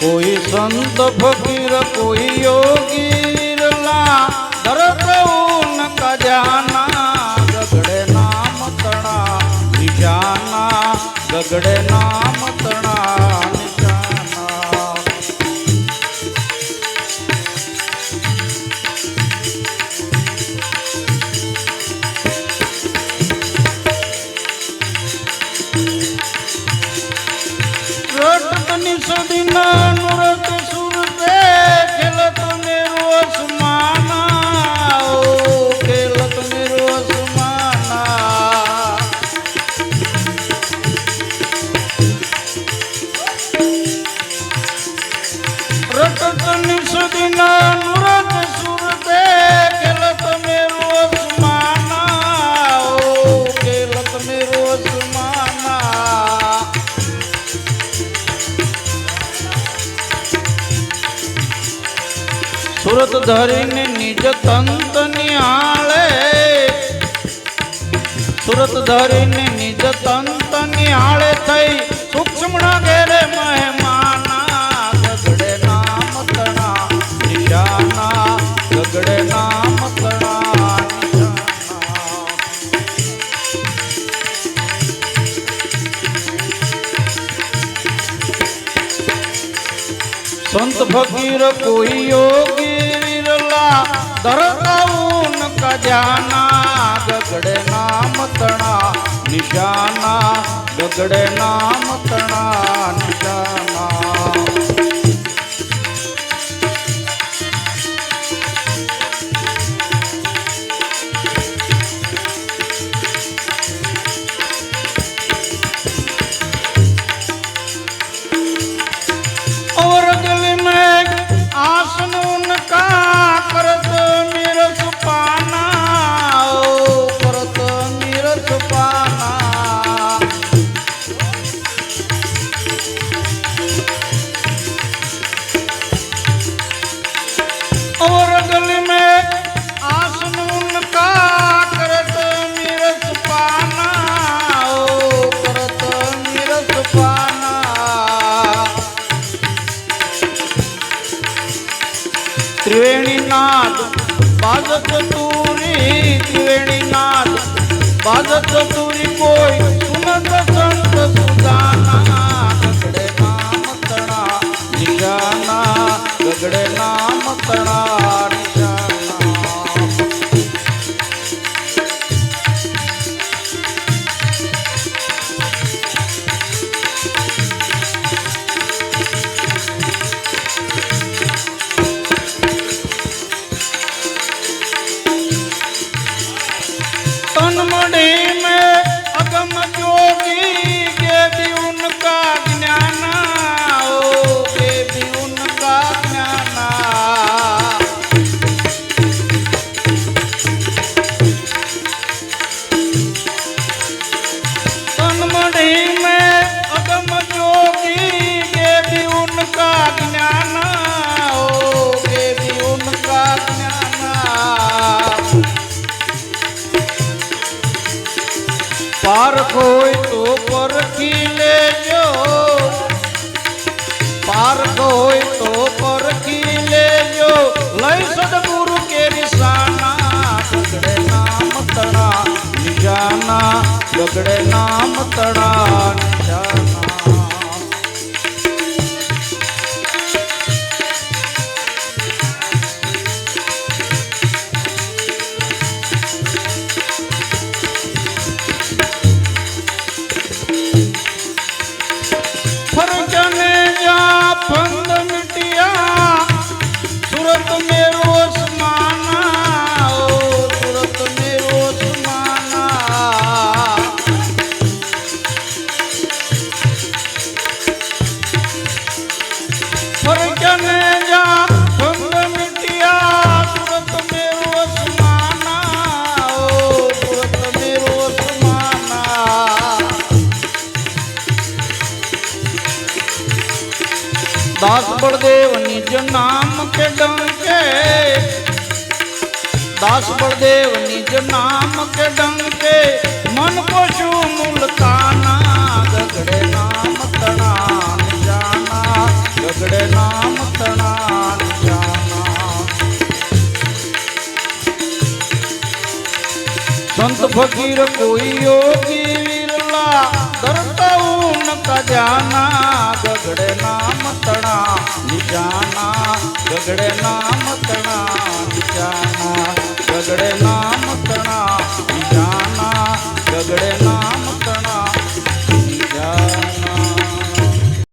કોઈ સંત ફકીર કોઈ યોગીરલા. સદીના નુરત સુરતે ખેલત મેરો અસમાના સુરત ધરીને નિજ તંત નિહાળે સુરત ધરીને નિજ તંત નિહાળે થઈ સૂક્ષ્મણા ઘેરે મહેમાના ગગડે નામ તણા, નિશાના ગગડે નામ સંત ફકીર કોઈ યોગી વિરલા ધરતા ઉન કજાના ગગડે નામ તણા નિશાના ગગડે નામ તણા ત્રિવેણીનાથ બાજત તુરી ત્રિવેણીનાથ બાજત તુરી કોઈ સુનત સંત સુદાના હોય તો પરખી લેજો. પારખ હોય તો પરખી લેજો. લઈ સદગુરુ કેરી સાના ગગડે નામ તણા, નિજાના, ગગડે નામ તણા, નિજાના. દાસ બળદેવ નિજ નામ કે ડંકે દાસ બળદેવ નિજ નામ કે ડંકે મન પશુ મુલતાના ગગડે નામ તણાન જાના ગગડે નામ તણાન જાના સંત ફકીર કોઈ યોગી કા કરતા ઊન કજાના ગગડે નામ તણા નિશાના ગગડે નામ તણા.